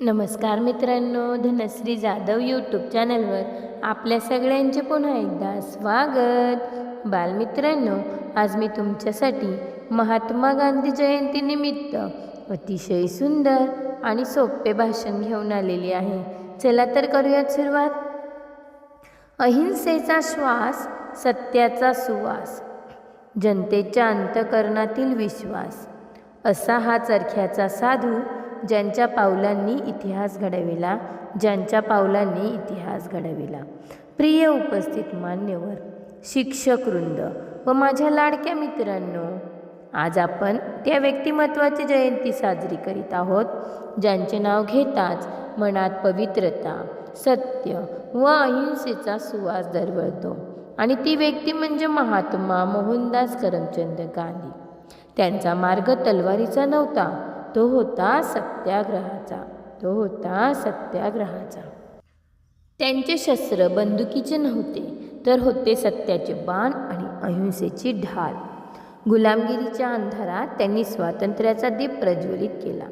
नमस्कार मित्रांनो धनश्री जाधव यूट्यूब चॅनलवर आपल्या सगळ्यांचे पुन्हा एकदा स्वागत. बालमित्रांनो आज मी तुमच्यासाठी महात्मा गांधी जयंतीनिमित्त अतिशय सुंदर आणि सोपे भाषण घेऊन आलेली आहे. चला तर करूयात सुरुवात. अहिंसेचा श्वास सत्याचा सुवास जनतेच्या अंतकरणातील विश्वास. असा हा चरख्याचा साधू ज्यांच्या पावलांनी इतिहास घडविला ज्यांच्या पावलांनी इतिहास घडविला. प्रिय उपस्थित मान्यवर शिक्षक वृंद व माझ्या लाडक्या मित्रांनो आज आपण त्या व्यक्तिमत्वाची जयंती साजरी करीत आहोत ज्यांचे नाव घेताच मनात पवित्रता सत्य व अहिंसेचा सुवास दरवळतो. आणि ती व्यक्ती म्हणजे महात्मा मोहनदास करमचंद गांधी. त्यांचा मार्ग तलवारीचा नव्हता तो होता सत्याग्रहाचा तो होता सत्याग्रहाचा. त्यांचे शस्त्र बंदुकीचे नव्हते तर होते सत्याचे बाण आणि अहिंसेची ढाल. गुलामगिरीच्या अंधारात त्यांनी स्वातंत्र्याचा दीप प्रज्वलित केला.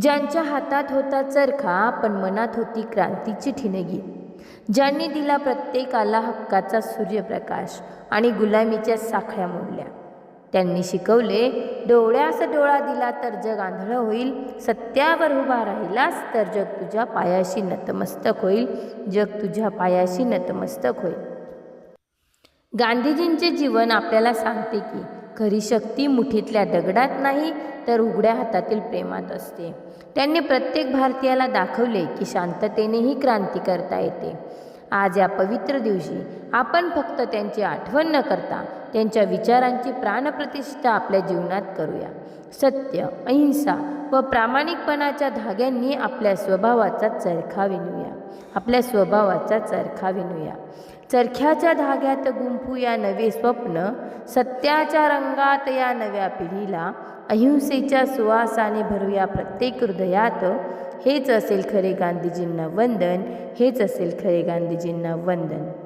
ज्यांच्या हातात होता चरखा पण मनात होती क्रांतीची ठिणगी. ज्यांनी दिला प्रत्येकाला हक्काचा सूर्यप्रकाश आणि गुलामीच्या साखळ्या मोडल्या. त्यांनी शिकवले डोळ्यास डोळा दिला तर जग आंधळं होईल सत्यावर उभा राहिलास तर जग तुझ्या पायाशी नतमस्तक होईल जग तुझ्या पायाशी नतमस्तक होईल. गांधीजींचे जीवन आपल्याला सांगते की खरी शक्ती मुठीतल्या दगडात नाही तर उघड्या हातातील प्रेमात असते. त्यांनी प्रत्येक भारतीयाला दाखवले की शांततेनेही क्रांती करता येते. आज या पवित्र दिवशी आपण फक्त त्यांची आठवण न करता त्यांच्या विचारांची प्राणप्रतिष्ठा आपल्या जीवनात करूया. सत्य अहिंसा व प्रामाणिकपणाच्या धाग्यांनी आपल्या स्वभावाचा चरखा विणूया. आपल्या स्वभावाचा चरखा विणूया. चरख्याच्या धाग्यात गुंफू या नवे स्वप्न सत्याच्या रंगात या नव्या पिढीला अहिंसेच्या सुवासाने भरूया प्रत्येक हृदयात. हेच असेल खरे गांधीजींना वंदन हेच असेल खरे गांधीजींना वंदन.